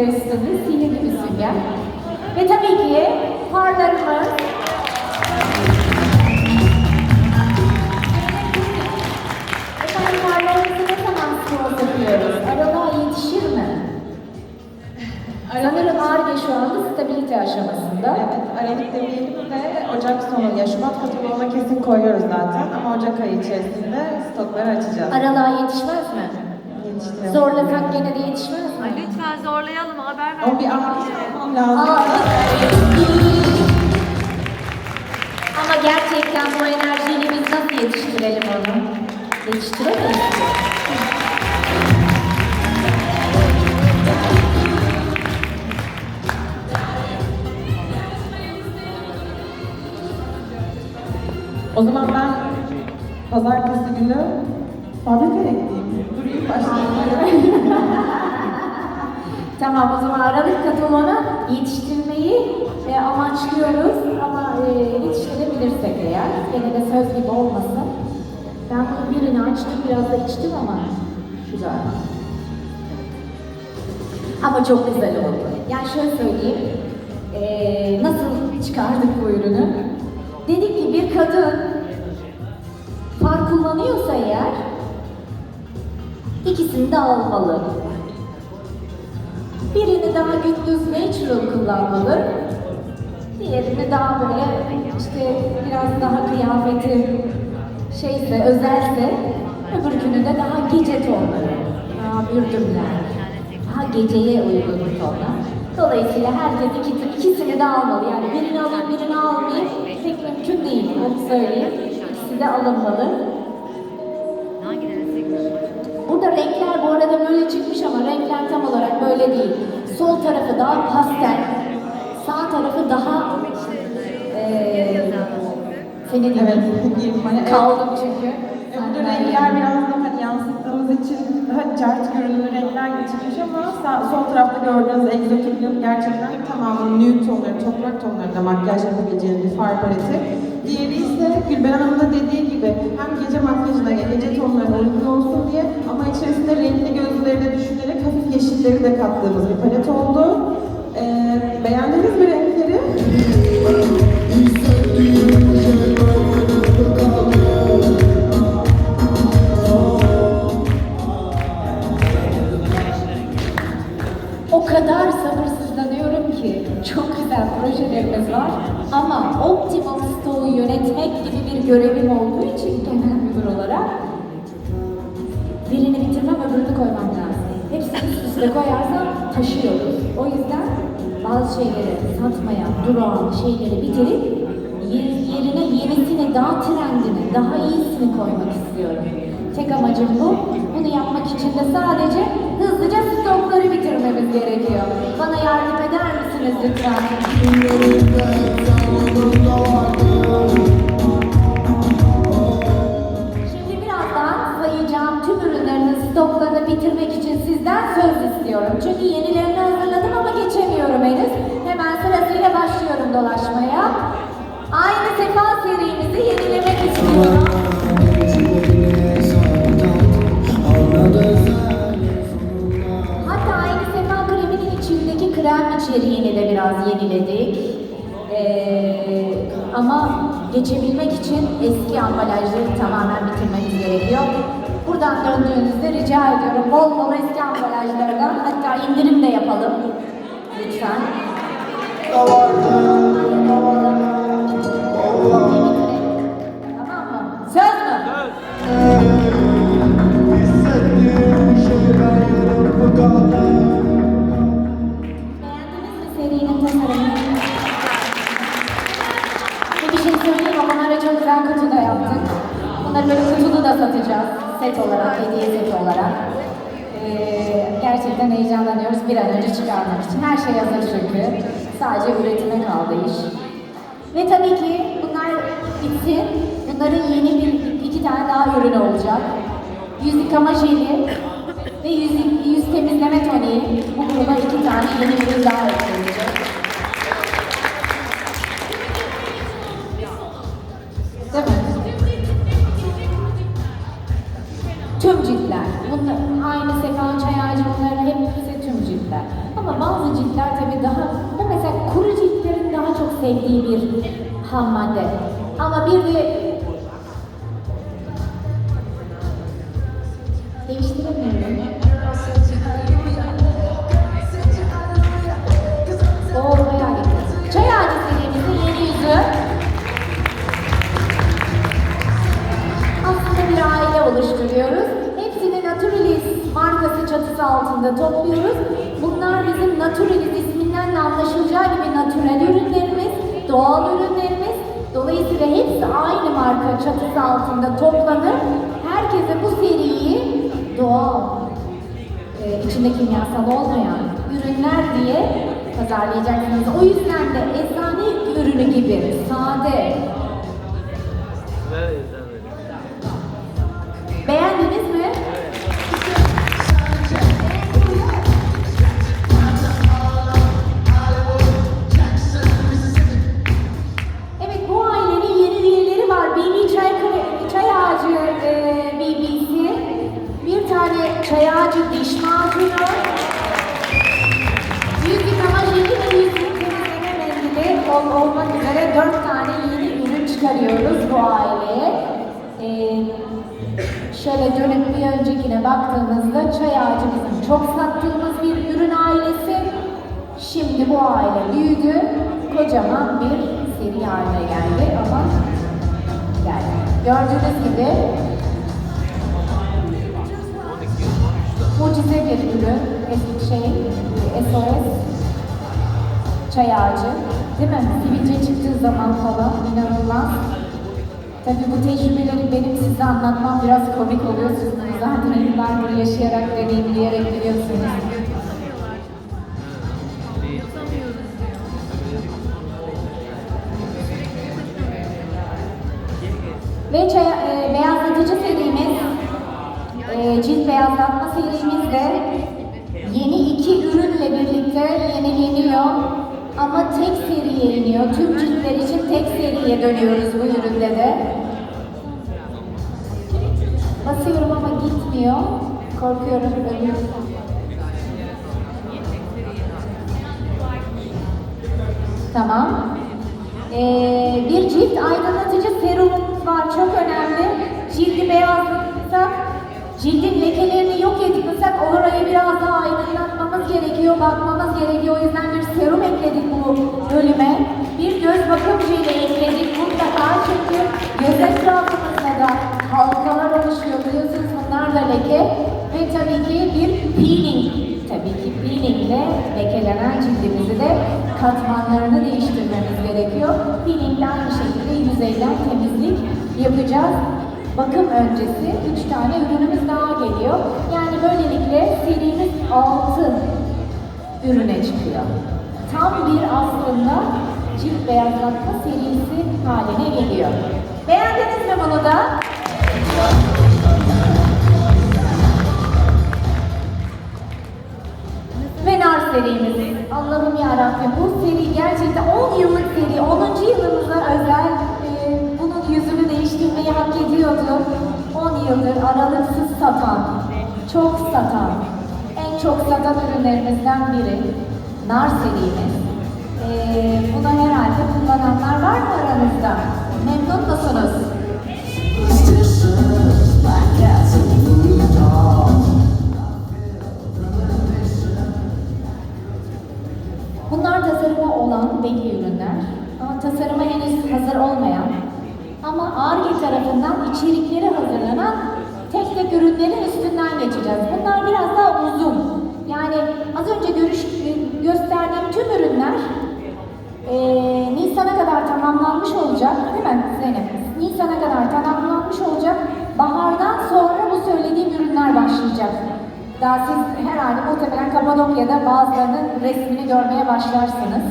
üstünde sihirli bir sünger. Ve tabii ki farlarımız. Efendim farlarımızı ne zaman spor yapıyoruz? Aralığa yetişir mi? Sanırım ARGE şu anda stabilite aşamasında. Evet, Aralık demeyelim de Ocak sonu, ya Şubat kataloğuna kesin koyuyoruz zaten ama Ocak ayı içerisinde stokları açacağız. Aralığa yetişmez mi? Yetiştirelim. Zorlasak gene de yetişmez lütfen zorlayalım haber ver. Ama bir lazım. Aa, Ama gerçekten bu enerjiyle biz nasıl yetiştirelim onu? Yetiştiremeyiz. O zaman ben pazartesi günü fabrikaya gideyim. Durayım başlayayım. Tamam o zaman Aralık kataloğuna yetiştirmeyi e, amaçlıyoruz ama e, yetiştirebilirsek eğer, gene de söz gibi olmasın. Ben bunu birini açtım, biraz da içtim ama güzel. Ama çok güzel oldu. Yani şöyle söyleyeyim, e, nasıl çıkardık bu ürünü? Dedik ki bir kadın far kullanıyorsa eğer, ikisini de almalı. Birini daha gündüz natural kullanmalı. Diğerini daha böyle işte biraz daha kıyafeti şeyse, özelse öbürkünü de daha gece tonları, daha bürdümler, daha geceye uygun tonlar. Dolayısıyla herkes iki, ikisini de almalı. Yani birini alayım, birini almayayım pek mümkün değil. Onu söyleyeyim. İkisi de alınmalı. Burada renkler bu arada böyle çıkmış ama renkler tam olarak böyle değil. Sol tarafı daha pastel, sağ tarafı daha eee senin. Evet, hani Kaldım çünkü. E, Burada renkler biraz daha hani yansıttığımız için daha cart görünümlü renkler geçirmiş ama sağ, sol tarafta gördüğünüz egzotik gerçekten tamamen nude tonları, toprak tonlarında makyaj yapabileceğiniz bir far paleti. Yeşilleri de kattığımız bir palet oldu. Ee, beğendiniz mi renkleri? O kadar sabırsızlanıyorum ki çok güzel projelerimiz var ama optimal stoğu yönetmek gibi bir görevim olduğu için genel müdür olarak birini bitirmem öbürünü koymam lazım. Hepsini üst üste koyarsam taşıyoruz. O yüzden bazı şeyleri satmaya, durağan şeyleri bitirip ye- yerine yenisini, daha trendini, daha iyisini koymak istiyorum. Tek amacım bu. Bunu yapmak için de sadece hızlıca stokları bitirmemiz gerekiyor. Bana yardım eder misiniz lütfen? Dolaşmaya. Aynı sefa serimizi yenilemek istiyorum. Hatta aynı sefa kreminin içindeki krem içeriğini de biraz yeniledik. Ee, ama geçebilmek için eski ambalajları tamamen bitirmemiz gerekiyor. Buradan döndüğünüzde rica ediyorum bol bol eski ambalajlardan hatta indirim de yapalım. Lütfen. Satacağız. Set olarak, hediye seti olarak. Ee, gerçekten heyecanlanıyoruz bir an önce çıkarmak için. Her şey hazır çünkü. Sadece üretime kaldı. Ve tabii ki bunlar bitsin. Bunların yeni bir iki tane daha ürün olacak. Yüz yıkama jeli ve yüz, yüz temizleme toniği. Bu gruba iki tane yeni ürün daha eklenecek. Değil? Tüm ciltler. Bunlar, aynı sekan çay ağacı bunların hepsi tüm ciltler. Ama bazı ciltler tabii daha, bu mesela kuru ciltlerin daha çok sevdiği bir ham madde. Ama bir de Naturalis isminden de anlaşılacağı gibi natürel ürünlerimiz, doğal ürünlerimiz. Dolayısıyla hepsi aynı marka çatısı altında toplanır. Herkese bu seriyi doğal, e, içinde kimyasal olmayan ürünler diye pazarlayacaksınız. O yüzden de eczane ürünü gibi sade, ol, olmak üzere dört tane yeni ürün çıkarıyoruz bu aileye. Ee, şöyle dönüp bir öncekine baktığımızda çay ağacı bizim çok sattığımız bir ürün ailesi. Şimdi bu aile büyüdü, kocaman bir seri haline geldi ama yani gördüğünüz gibi mucize bir ürün, eski şey, SOS çay ağacı. Değil mi? Sivilce çıktığı zaman falan inanılmaz. Tabii bu tecrübeleri benim size anlatmam biraz komik oluyor. Siz bunu zaten yıllardır yaşayarak, deneyimleyerek biliyorsunuz. Ve çay, e, beyazlatıcı serimiz, e, cilt beyazlatma serimiz de yeni iki ürünle birlikte yenileniyor. Ama tek seriye iniyor. Tüm ciltler için tek seriye dönüyoruz bu üründe de. Basıyorum ama gitmiyor. Korkuyorum ölür. Tamam. Ee, bir cilt aydınlatıcı serumumuz var. Çok önemli. Cildi beyazlatırsak, cildin lekelerini yok etmesek orayı biraz daha aydınlatmamız gerekiyor, bakmamız gerekiyor. O yüzden bir serum ekledik bu bölüme. Bir göz bakım jeli ekledik mutlaka çünkü göz etrafımızda da halkalar oluşuyor biliyorsunuz bunlar da leke. Ve tabii ki bir peeling tabii ki peelingle lekelenen cildimizi de katmanlarını değiştirmemiz gerekiyor. Peelingle aynı şekilde yüzeyden temizlik yapacağız. Bakım öncesi 3 tane ürünümüz daha geliyor. Yani böylelikle serimiz 6 ürüne çıkıyor. Tam bir aslında cilt beyazlatma serisi haline yıldır aralıksız satan, çok satan, en çok satan ürünlerimizden biri nar serimiz. E, bunu herhalde kullananlar var mı aranızda? Memnun musunuz? Bunlar tasarıma olan belli ürünler. Ama tasarıma henüz hazır olmayan ama ARGE tarafından içerikleri hazırlanan tek tek ürünlerin üstünden geçeceğiz. Bunlar biraz daha uzun. Yani az önce görüş, gösterdiğim tüm ürünler eee Nisan'a kadar tamamlanmış olacak değil mi Zeynep? Nisan'a kadar tamamlanmış olacak. Bahardan sonra bu söylediğim ürünler başlayacak. Daha siz herhalde muhtemelen Kapadokya'da bazılarının resmini görmeye başlarsınız.